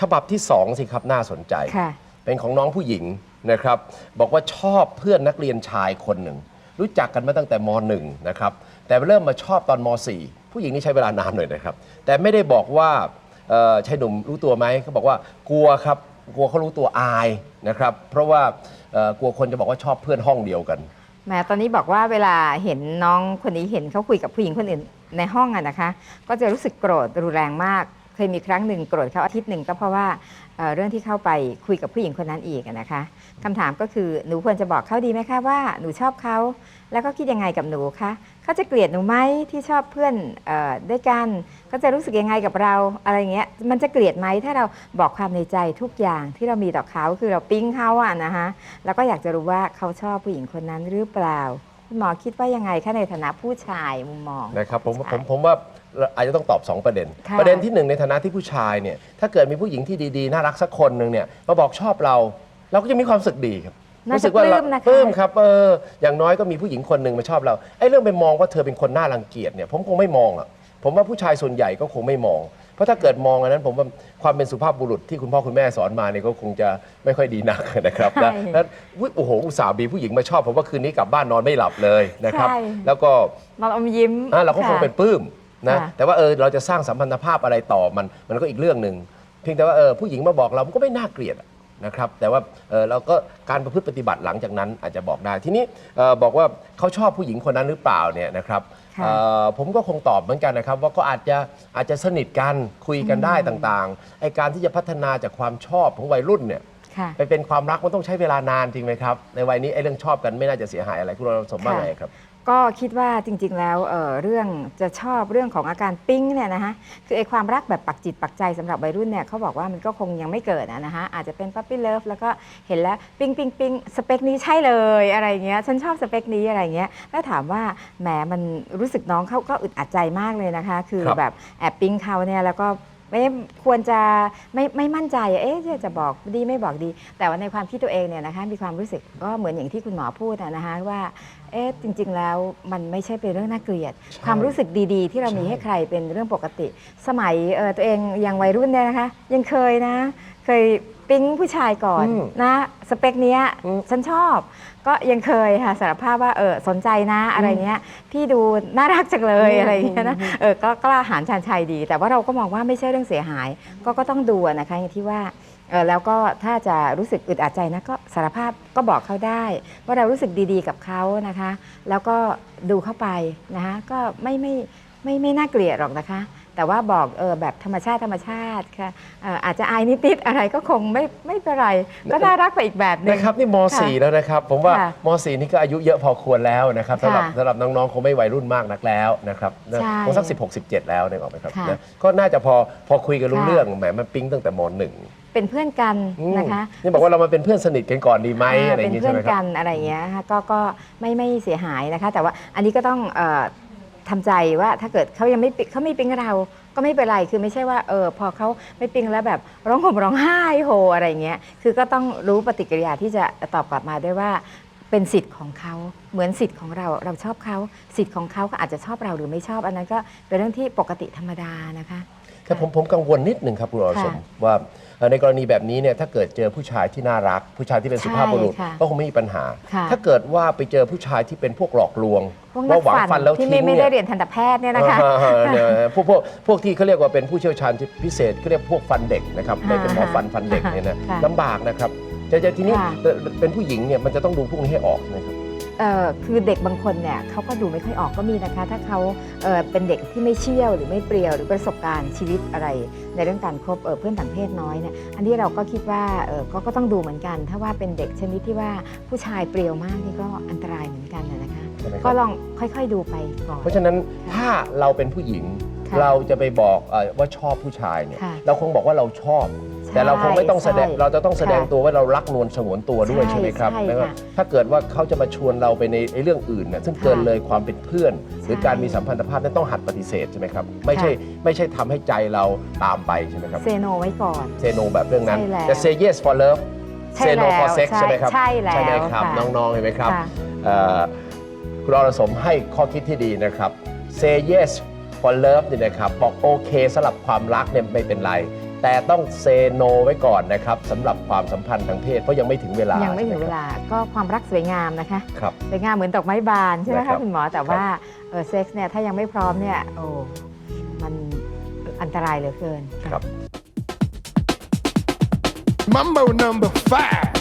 ฉบับที่สองสิครับน่าสนใจ ค่ะ เป็นของน้องผู้หญิงนะครับ บอกว่าชอบเพื่อนนักเรียนชายคนหนึ่ง รู้จักกันมาตั้งแต่มหนึ่งนะครับ แต่เริ่มมาชอบตอนมสี่ผู้หญิงนี่ใช้เวลานานหน่อยนะครับ แต่ไม่ได้บอกว่าเอ่อชายหนุ่มรู้ตัวไหมเขาบอกว่ากลัวครับกลัวเขารู้ตัวอายนะครับ เพราะว่าเอ่อกลัวคนจะบอกว่าชอบเพื่อนห้องเดียวกัน แหมตอนนี้บอกว่าเวลาเห็นน้องคนนี้เห็นเขาคุยกับผู้หญิงคนอื่นในห้องอะนะคะ ก็จะรู้สึกโกรธรุนแรงมากเค ยมีครั้งหนึ่งโกรธเขาอาทิตย์หนึ่งก็เพราะว่าเเรื่องที่เข้าไปคุยกับผู้หญิงคนนั้นอีกนะคะคำถามก็คือหนูควรจะบอกเขาดีไหมคะว่าหนูชอบเขาแล้วก็คิดยังไงกับหนูคะเขาจะเกลียดหนูไหมที่ชอบเพื่อนออด้วยกันเขาจะรู้สึกยังไงกับเราอะไรเงี้ยมันจะเกลียดไหมถ้าเราบอกความในใจทุกอย่างที่เรามีต่อเขาคือเราปิ๊งเขาอะนะคะแล้วก็อยากจะรู้ว่าเขาชอบผู้หญิงคนนั้นหรือเปล่า คุณหมอคิดว่ายังไงคะในฐานะผู้ชายมุมมอง นะครับผมใช่ผมผมว่าอาจจะต้องตอบ 2 ประเด็น ค่ะประเด็นที่หนึ่งในฐานะที่ผู้ชายเนี่ยถ้าเกิดมีผู้หญิงที่ดีๆ น่ารักสักคนหนึ่งเนี่ยมาบอกชอบเรา เราก็จะมีความรู้สึกดีครับน่ารู้จะสึว่าปลื้เรามนะคะ ปลื้มครับเอออย่างน้อยก็มีผู้หญิงคนหนึ่งมาชอบเราไอ้เรื่องไปมองว่าเธอเป็นคนน่ารังเกียจเนี่ยผมคงไม่มองอะผมว่าผู้ชายส่วนใหญ่ก็คงไม่มองเพ ราะถ้าเกิดมองอันนั้นผมว่าความเป็นสุภาพบุรุษที่คุณพ่อคุณแม่สอนมาเนี่ยก็คงจะไม่ค่อยดีนักนะครับนะใช่แล้วอุ๊ยโอ้โหอุตส่าห์มีผู้หญิงมาชอบผมว่าคืนนี้กลับบ้านนอนไม่หลับเลยนะครับ ใช่ แล้วก็นอนอมยิ้มอะเราก็คงะเป็นปลื้มนะค่ะ แต่ว่าเออเราจะสร้างสัมพันธภาพอะไรต่อมัน มันก็อีกเรื่องหนึ่งเพียงแต่ว่าเออผู้หญิงมาบอกเรามันก็ไม่น่าเกลียดอะ นะครับแต่ว่าเออเราก็การประพฤติปฏิบัติหลังจากนั้นอาจจะบอกได้ทีนี้เออบอกว่าเขาชอบผู้หญิงคนนั้นหรือเปล่าเนี่ยนะครับค่ะ เอ่อผมก็คงตอบเหมือนกันนะครับ ว่าก็อาจจะอาจจะสนิทกันคุยกันได้ต่างๆไอการที่จะพัฒนาจากความชอบของวัยรุ่นเนี่ย ค่ะ ไปเป็นความรักมันต้องใช้เวลานานจริงไหมครับ ในวัยนี้ไอเรื่องชอบกันไม่น่าจะเสียหายอะไรคุณเราสมว่าค่ะไงครับ ก็คิดว่าจริง ๆ แล้วเอ่อเรื่องจะชอบเรื่องของอาการปิ๊งเนี่ยนะคะคือไอ้ความรักแบบปักจิตปักใจสำหรับวัยรุ่นเนี่ยเขาบอกว่ามันก็คงยังไม่เกิดอะนะคะอาจจะเป็นปั๊ปปี้เลิฟแล้วก็เห็นแล้วปิ๊งปิ๊งปิ๊งสเปคนี้ใช่เลยอะไรเงี้ยฉันชอบสเปคนี้อะไรเงี้ยแล้วถามว่าแหมมันรู้สึกน้องเขาก็อึดอัดใจมากเลยนะคะ คือครับ แบบแอบปิ๊งเขาเนี่ยแล้วก็ ไม่ควรจะไม่ไม่มั่นใจเอ๊ะจะจะบอกดีไม่บอกดี แต่ว่าในความคิดตัวเองเนี่ยนะคะมีความรู้สึกก็เหมือนอย่างที่คุณหมอพูดอะนะคะว่าเอ๊ะจริง ๆ แล้วมันไม่ใช่เป็นเรื่องน่าเกลียด ใช่ความรู้สึกดีๆ ที่เรามีใช่ให้ใครเป็นเรื่องปกติ สมัยเอ่อตัวเองยังวัยรุ่นเนี่ยนะคะยังเคยนะ เคย ปิ๊งผู้ชายก่อนอืมนะสเปคเนี้ยอืมฉันชอบ ก็ยังเคยค่ะสารภาพว่าเออสนใจนะอะไรเงี้ยพี่ดูน่ารักจังเลยอืมอะไรเงี้ยนะเออก็กล้าหาญชาญชัยดี แต่ว่าเราก็มองว่าไม่ใช่เรื่องเสียหาย ก็ก็ต้องดูอะนะคะอย่างที่ว่าเออแล้วก็ถ้าจะรู้สึกอึดอัดใจนะก็สารภาพก็บอกเขาได้ ว่าเรารู้สึกดีๆกับเขานะคะ แล้วก็ดูเข้าไปนะคะก็ไม่ไม่ไม่ไม่น่าเกลียดหรอกนะคะ แต่ว่าบอกเออแบบธรรมชาติธรรมชาติค่ะเอ่ออาจจะอายนิดๆอะไรก็คงไม่ไม่เป็นไรก็น่ารักไปอีกแบบหนึง นะครับนี่ม ค่ะ .4 แล้วนะครับ ผมว่าค่ะม .4 นี่ก็อายุเยอะพอควรแล้วนะครับสำหรับค่ะสำหรับน้องๆคงไม่วัยรุ่นมากนักแล้วนะครับนะใช่คงสัก16 17 แล้วเนี่ยออกไหมครับค่ะนะก็น่าจะพอพอคุยกันรู้ค่ะ เรื่องแหมมันปิ๊งตั้งแต่ม .1 เป็นเพื่อนกันนะคะ นี่บอกว่าเรามาเป็นเพื่อนสนิทกันก่อนดีไหมอ่าอะไรอเป็ย่างนงี้เพื่ใช่อนไหมคกัรับ นอะไรอย่างเงี้ยค่ะก็ก็ไม่ไม่เสียหายนะคะ แต่ว่าอันนี้ก็ต้องเอ่อ ทำใจว่าถ้าเกิดเขายังไม่ปิ๊งเขาไม่ปิ๊งเรา ก็ไม่เป็นไรคือไม่ใช่ว่าเออพอเขาไม่ปิ๊งแล้วแบบร้องห่มร้องไห้โฮอะไรอย่างเงี้ยคือก็ต้องรู้ปฏิกิริยาที่จะตอบกลับมาด้วยว่าเป็นสิทธิ์ของเขาเหมือนสิทธิ์ของเราเราชอบเขาสิทธิ์ของเขาก็อาจจะชอบเราหรือไม่ชอบอันนั้นก็เป็นเรื่องที่ปกติธรรมดานะคะแต่ผมผมกังวลนิดหนึ่งครับคุณอรสมค่ะว่า เอ่อในกรณีแบบนี้เนี่ยถ้าเกิดเจอผู้ชายที่น่ารัก ผู้ชายที่เป็นสุภาพบุรุษใช่ค่ะก็คงไม่มีปัญหา ค่ะถ้าเกิดว่าไปเจอผู้ชายที่เป็นพวกหลอกลวงพวกนัว่ากหวังฝัฟันแล้วที่ทิ้ไม่งไม่เนี่ได้ยเรียนทันตแพทย์เนี่ยนะคะอ่าเนี่ยพวกพวกพวกที่เขาเรียกว่าเป็นผู้เชี่ยวชาญที่พิเศษเขาเรียกพวกฟันเด็กนะครับไม่เป็นหมอฟันฟันเด็กเนี่ยนะค่ะลำบากนะครับจะจะทีนี้ค่ะ เอ่อเป็นผู้หญิงเนี่ยมันจะต้องดูพวกนี้ให้ออกนะครับเอ่อ คือเด็กบางคนเนี่ยเขาก็ดูไม่ค่อยออกก็มีนะคะ ถ้าเขาเอ่อเป็นเด็กที่ไม่เชี่ยวหรือไม่เปรียวหรือประสบการณ์ชีวิตอะไร ในเรื่องการคบเอ่อเพื่อนต่างเพศน้อยเนี่ยอันนี้เราก็คิดว่าเอ่อก็ก็ต้องดูเหมือนกัน ถ้าว่าเป็นเด็กชนิดที่ว่าผู้ชายเปรียวมากนี่ก็อันตรายเหมือนกันนะนะคะใช่ไหมครับก็ลองค่อยๆดูไปก่อน เพราะฉะนั้นถ้าเราเป็นผู้หญิงค่ะเราจะไปบอกเอ่อว่าชอบผู้ชายเนี่ยค่ะเราคงบอกว่าเราชอบใช่ แต่เราคงไม่ต้องแสดงใช่เราจะต้องแสดงค่ะตัวว่าเรารักนวลสงวนตัวด้วยใช่ใช่ไหมครับใช่แล้วก็ค่ะถ้าเกิดว่าเขาจะมาชวนเราไปในในเรื่องอื่นเนี่ยซึ่งค่ะเกินเลยความเป็นเพื่อน หรือใช่การมีสัมพันธภาพนั้นต้องหัดปฏิเสธใช่ไหมครับไม่ใช่ไม่ใช่ทำให้ใจเราตามไปใช่ไหมครับเซโนไว้ก่อน เซโนแบบเรื่องนั้นใช่แล้วจะ say yes for love ใช่ say no แล้ว for sex ใช่ใช่ไหมครับใช่แล้วใช่ไหมครับค่ะน้องๆเห็นไหมครับ ค่ะ เอ่อคุณอรสมให้ข้อคิดที่ดีนะครับ say yes for love เนี่ยนะครับ บอกโอเคสำหรับความรักเนี่ยไม่เป็นไร แต่ต้องเซโนไว้ก่อนนะครับสำหรับความสัมพันธ์ทางเพศเพราะยังไม่ถึงเวลายัยังไม่ถึงเวลาก็ความรักสวยงามนะคะครับสวยงามเหมือนดอกไม้บานใช่ไหมนะครัคะบคุณหมอแต่ว่าเออเซ็กซ์เนี่ยถ้ายังไม่พร้อมเนี่ยโอ้มันอันตรายเหลือเกินครับ Mambo number five.